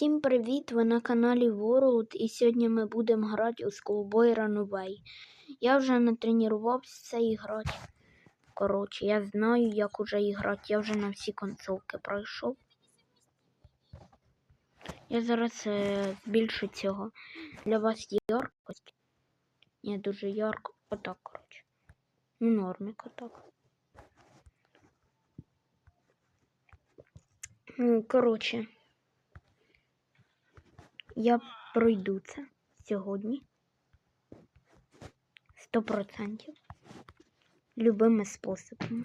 Всім привіт! Ви на каналі World і сьогодні ми будемо грати у Schoolboy Runaway. Я вже натренувався це грати. Коротше, я знаю, як уже грати. Я вже на всі консолки пройшов. Я зараз е, збільшу цього. Для вас є яркость. Не дуже ярко. Отак, коротше. Ну, нормик отак. Коротше. Я пройду це сьогодні. Сто процентів. Любими способами.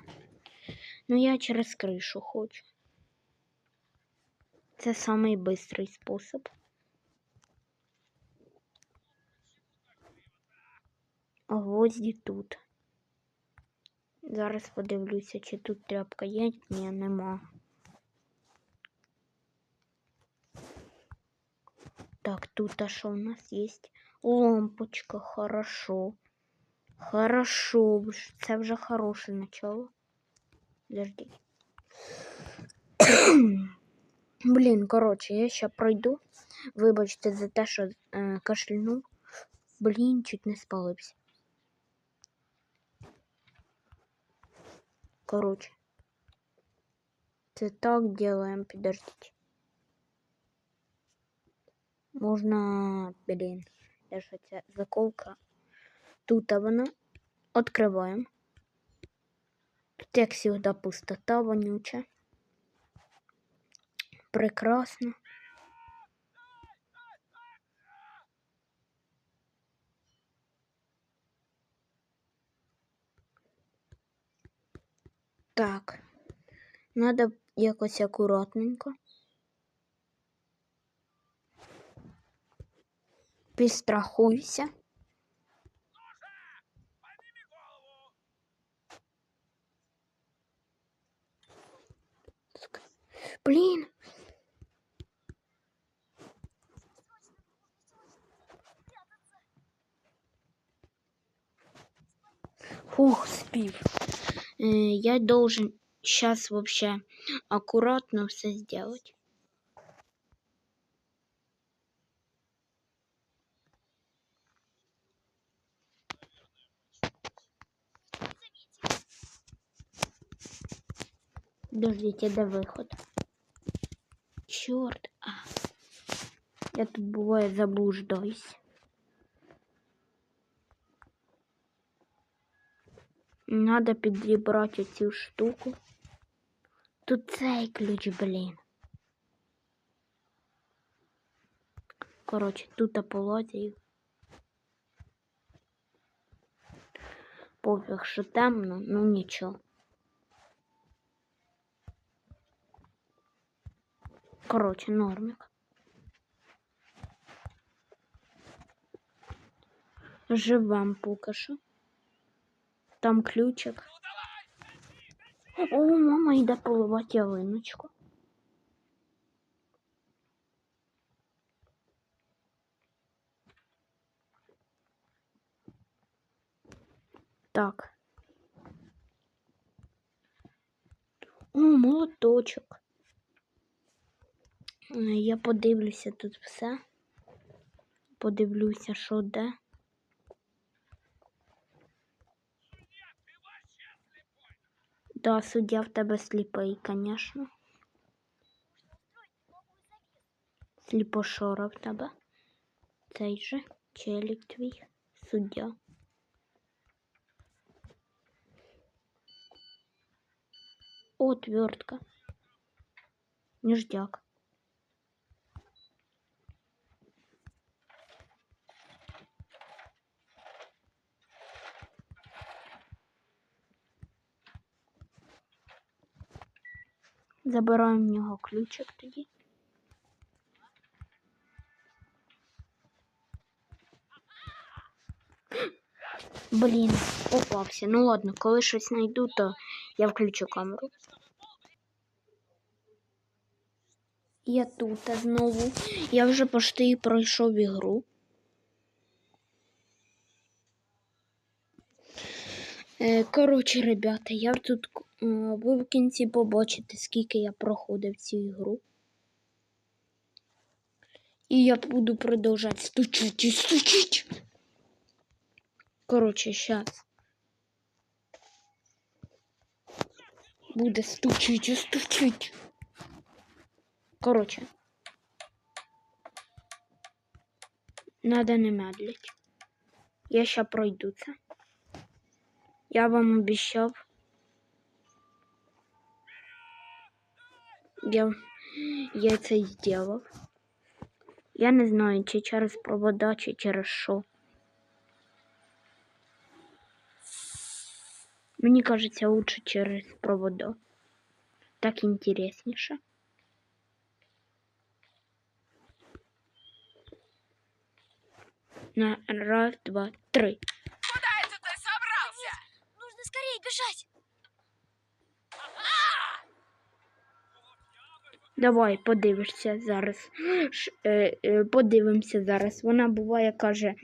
Ну, я через кришу хочу. Це самий бистрий спосіб. Гвозді тут. Зараз подивлюся, чи тут тряпка є. Ні, нема. Так, тут а что у нас есть? Лампочка, хорошо. Хорошо, це вже хороше начало. Подожди. Блін, коротше, я ще пройду. Вибачте за те, що е, кашлянув. Блін, чуть не спалився. Коротше. Це так делаем, подождите. Можна, блін, де ж ця заколка. Тут вона. Откриваємо. Тут, як завжди, пустота вонюча. Прекрасно. Так, надо якось акуратненько. Підстрахуйся. Блін. Фух, спів. Э, я должен сейчас вообще аккуратно все сделать. Подождите, де виход? Чорт, а. Я тут буває заблуждаюсь. Надо підібрати цю штуку. Тут цей ключ, блін. Коротше, тут полозію. Пофіг, що темно, ну нічого. Короче, нормик. Живем поки що. Там ключик. О, мама йде поливати ялиночку. Так. О, молоточок. Я подивлюся тут все. Подивлюся, що де. Да, суддя в тебе сліпий, звісно. Сліпошора в тебе. Цей же челік твій, суддя. Отвертка. Ніждяк. Забираємо в нього ключик тоді. Блін, попався. Ну ладно, коли щось знайду, то я включу камеру. Я тут знову. Я вже почти пройшов ігру. Коротше, ребята, я тут е, ви в кінці побачите, скільки я проходив цю ігру. І я буду продовжати стучить і стучить. Коротше, щас. Буде стучить і стучить. Коротше. Надо не медлить. Я ща пройду це. Я вам обіцяв. Я, я це зробив. Я не знаю, чи через провода, чи через що. Мені кажеться, лучше через провода. Так інтересніше. На раз, два, три. Скорее бежать. Давай подивишся зараз. Ш, е, е, подивимося зараз. Вона буває каже: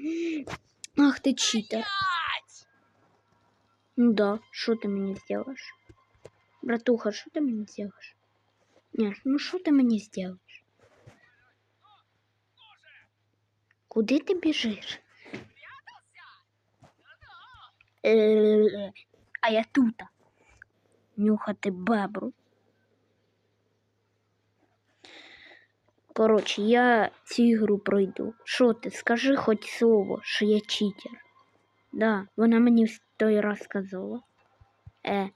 Ах, ти читер. Ну да, що ти мені зробиш? Братуха, що ти мені зробиш? Ні, ну що ти мені зробиш? Куди ти біжиш? Е, а я тут. Нюхати бебру. Коротше, я цю ігру пройду. Що ти? Скажи хоч слово, що я читер. Да, вона мені в той раз сказала. Е.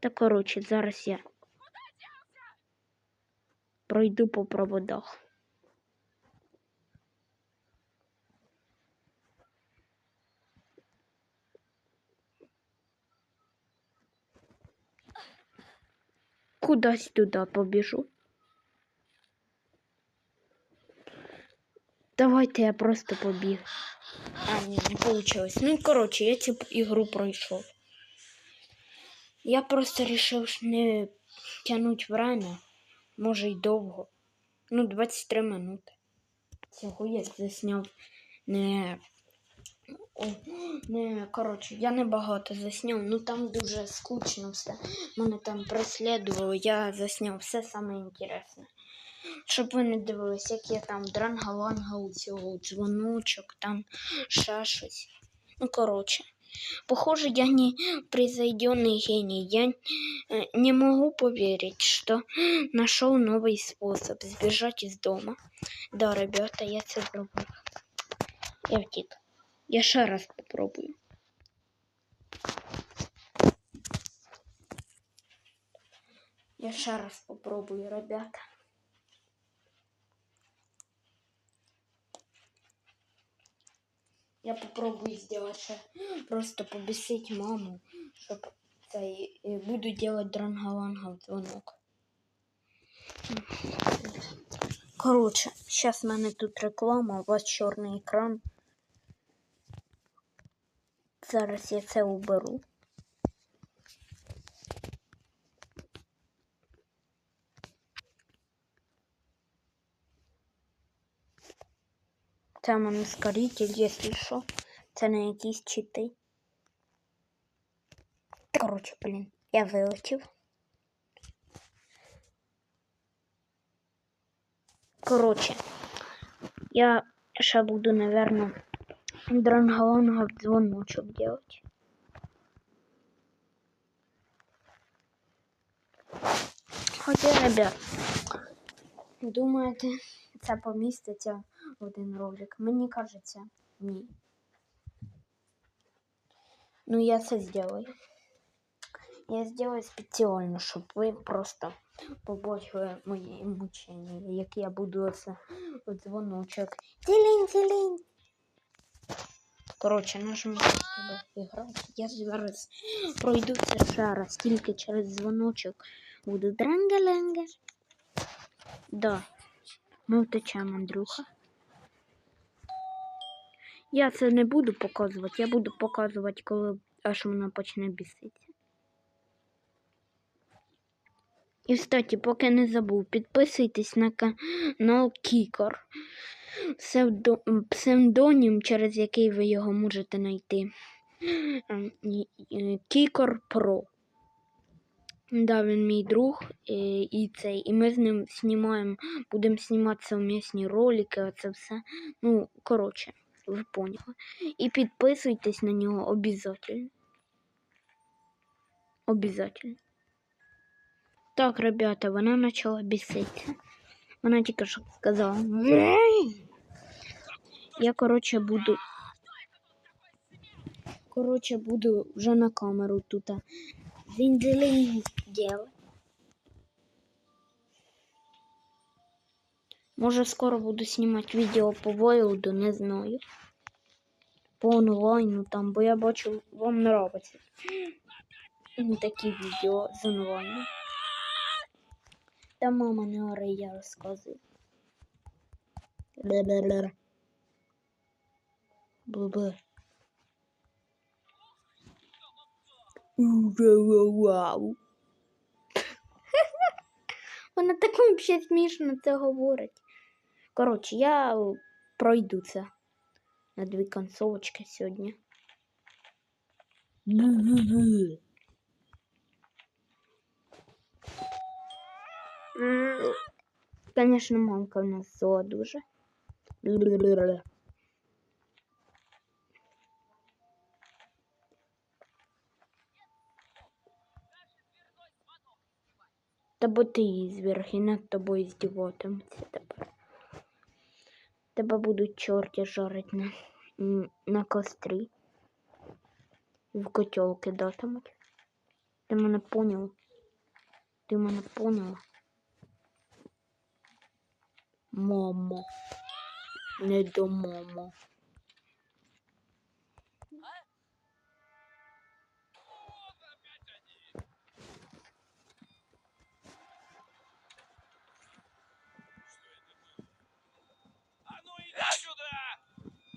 Та коротше, зараз я пройду по проводах. Кудись туди побіжу. Давайте я просто побіг. А, ні, не вийшло. Ну, коротше, я цю ігру пройшов. Я просто вирішив не тягнути время, може й довго. Ну, 23 минути. Цього я засняв не. О, не, коротше, я не багато засняв, ну там дуже скучно все. Мене там преслідувало, я засняв все саме інтересне. Щоб ви не дивились, як я там дрангаланга у цього дзвоночок, там ще щось. Ну, коротше. Похоже, я не произведенный гений. Я э, не могу поверить, что нашел новый способ сбежать из дома. Да, ребята, я це зробив. Я втік. Я ще раз попробую. Я ще раз попробую, ребята. Я попробую сделать ще просто побесить маму, щоб цей е, буду делать дрангаланга дзвонок. Коротше, зараз в мене тут реклама, у вас чорний екран. Зараз я це уберу. В мене ускоритель, якщо що. Це не якісь чити. Коротше, блін, я вилетів. Коротше, я ще буду, наверное, дрангаланга в дзвоночок делать. Хоча, ребят, думаєте, це поміститься в один ролик? Мені кажеться, ні. Ну, я це сделаю. Я сделаю спеціально, щоб ви просто побачили мої мучення, як я буду оце дзвоночок. Тілінь, тілінь. Коротше, тебе грати. Я зараз пройду це ще раз, тільки через дзвоночок буду дрангаленга. Да, ми втечемо, Андрюха. Я це не буду показувати, я буду показувати, коли аж вона почне біситися. І, кстати, поки не забув, підписуйтесь на канал Кікор. Псевдо... Псевдонім, через який ви його можете знайти. Кікор Про. Да, він мій друг і, і цей, і ми з ним знімаємо, будемо знімати совмісні ролики, оце все. Ну, коротше, ви поняли. І підписуйтесь на нього обов'язково. Обязательно. Так, ребята, вона почала біситися. Вона тільки що сказала. Я, коротше, буду. Коротше, буду вже на камеру тут. Зінделінг делать. Може, скоро буду знімати відео по Войлду, не знаю. По онлайну там, бо я бачу, вам нравиться. Такі відео з онлайну. Та мама не ори, я розказую. Бе-бе-бе. Бе-бе. Вау. Вона так взагалі смішно це говорить. Коротше, я пройду це на дві консолочки сьогодні. Бу-бу-бу. Конечно, мамка в нас зла дуже. Та ти її і над тобою здіватиметься тепер. Тебе будуть чорті жарить на, на кострі. В котел кидатимуть. Ти мене поняв? Ти мене поняла? Мамо. Не до мамо.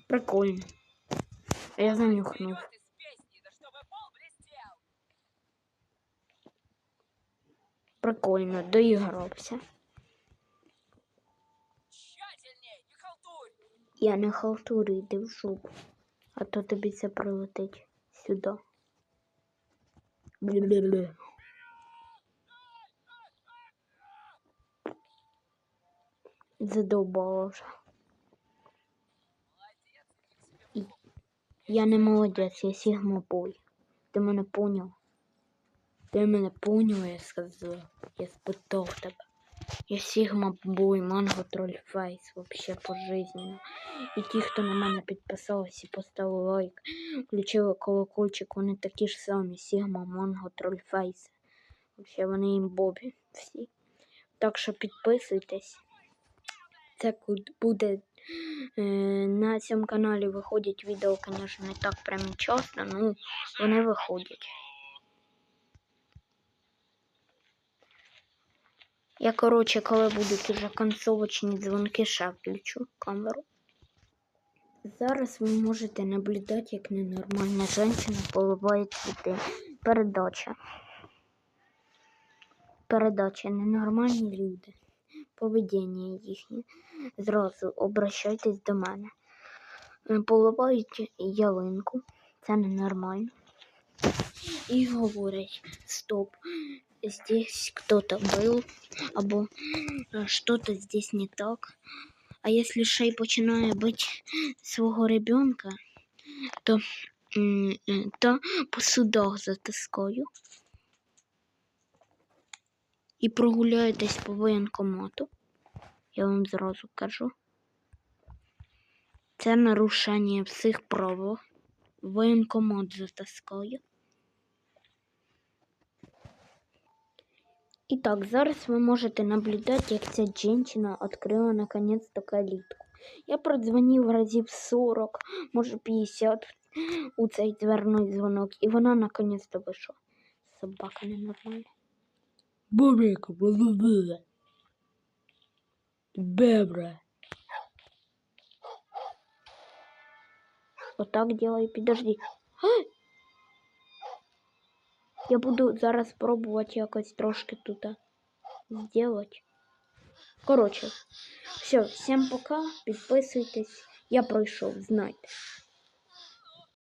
Прикольно. А я занюхнув. Прикольно, доігрався. Я не халтурю, йди в жопу. А то тобі це прилетить сюди. Бле-бле-бле. Задовбала вже. Я не молодець, я сігмобой. Ти мене поняв? Ти мене поняв, я сказав. Я спитав тебе. Я Сігма Бой, Манго Тролль Фейс, вообще пожизненно. І ті, хто на мене підписались і поставили лайк, включили колокольчик, вони такі ж самі. Сігма, Манго, Тролль Фейс. Вообще вони їм бобі всі. Так що підписуйтесь. Це буде е, на цьому каналі виходять відео, звісно, не так прям і часто, ну вони виходять. Я, коротше, коли будуть уже концовочні дзвонки, ще включу камеру. Зараз ви можете наблюдати, як ненормальна жінка поливає цвіти. Передача. Передача. Ненормальні люди. Поведіння їхнє. Зразу обращайтесь до мене. Поливають ялинку. Це ненормально. І говорять, стоп, здесь кто-то был, або что-то здесь не так. А если ще й починає бити свого ребенка, то, е, то по судах затискаю. І прогуляєтесь по воєнкомату. Я вам зразу кажу. Це нарушення всіх правил. Воєнкомат затискаю. І так, зараз ви можете наблюдати, як ця жінка відкрила наконець-то калітку. Я продзвонив разів 40, може 50 у цей дверний дзвонок, і вона наконець-то вийшла. Собака ненормальна. Бобрик, бла Бебра. Отак делаю, підожди. А! Я буду зараз пробувати якось трошки тут. сделать. Коротше, все, всім пока, підписуйтесь. Я пройшов, знайте.